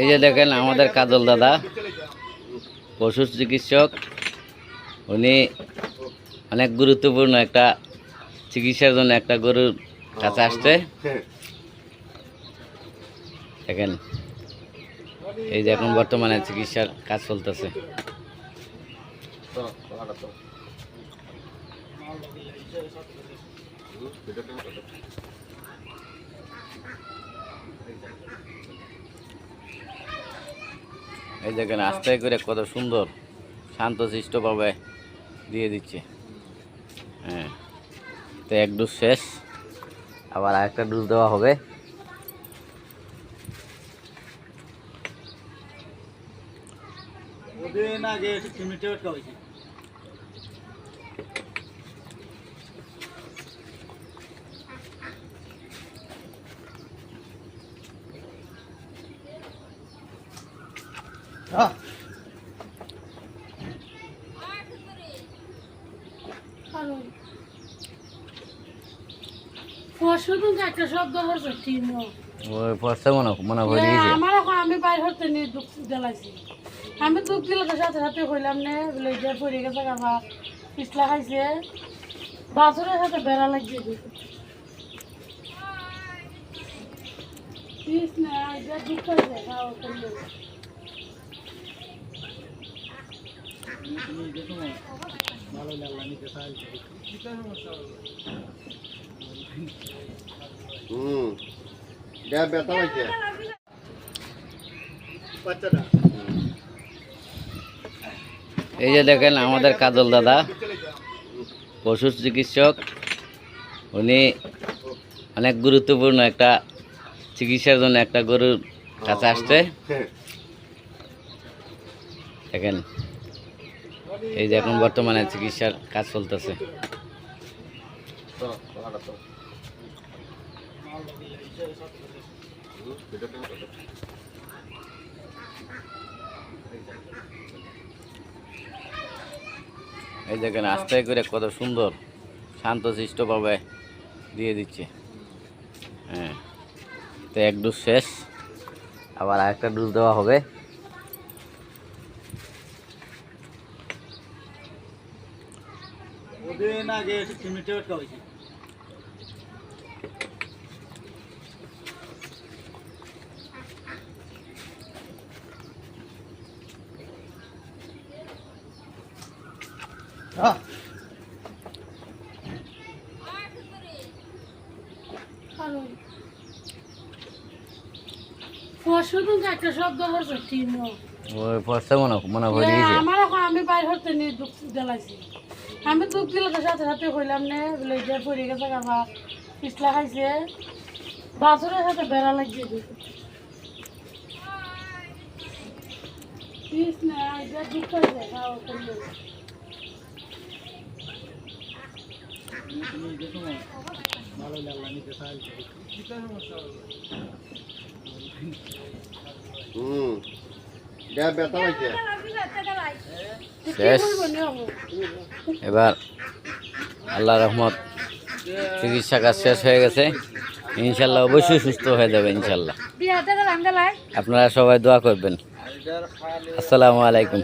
এই যে দেখেন আমাদের কাজল দাদা, পশু চিকিৎসক। উনি অনেক গুরুত্বপূর্ণ একটা চিকিৎসার জন্য একটা গরুর কাছে আসছে। দেখেন, এই যে এখন বর্তমানে চিকিৎসার কাজ চলতেছে। এই দেখেন, আস্তে করে কত সুন্দর শান্ত শিষ্টভাবে দিয়ে দিচ্ছে। হ্যাঁ তো এক ডোজ শেষ, আবার আরেকটা ডোজ দেওয়া হবে। ওদের আগে একটা শব্দ করছে ঠিক নয় ওই ফর্সা মনে মনে ভরে আমার এখন আমি বাইর হতে নিয়ে দুঃখ জ্বালাইছি। আমি দুঃখ দিলে তো সাথে সাথে কইলাম নে বলে যে পড়ে গেছে আবার পিছলা খাইছে। বাছরের সাথে বেড়া লাগিয়ে দিছে। পিছ না এটা দুঃখ হয়েছে হুম। দেয়া ব্যথা হয়েছে। এই যে দেখেন আমাদের কাজল দাদা পশু চিকিৎসক। উনি অনেক গুরুত্বপূর্ণ একটা চিকিৎসার জন্য একটা গরুর কাছে আসছে। দেখেন এই যে এখন বর্তমানে চিকিৎসার কাজ চলতেছে। এই দেখেন আস্তে করে কত সুন্দর, শান্ত শিষ্টভাবে দিয়ে দিচ্ছে। হ্যাঁ তো এক ডোজ শেষ, আবার আরেকটা ডোজ দেওয়া হবে। ওদিন আগে হয়েছে একটা শব্দ করছে ঠিক নয় ওই ফর্সা মনে মনে ভরে গেছে। আমার এখন আমি বাইর হতে নিয়ে দুঃখ জ্বালাইছি। আমি দুঃখ দিলে সাথে সাথে কইলাম নে বলে যে পড়ে গেছে আবার পিছলা খাইছে। বাছরের সাথে বেড়া লাগিয়ে দিছে। পিছ না এটা দুঃখ হয়েছে খাওয়া করলে সাহায্য হুম। শেষ। এবার আল্লাহ রহমত চিকিৎসা কাজ শেষ হয়ে গেছে। ইনশাল্লাহ অবশ্যই সুস্থ হয়ে যাবে ইনশাল্লাহ। আপনারা সবাই দোয়া করবেন। আসসালামু আলাইকুম।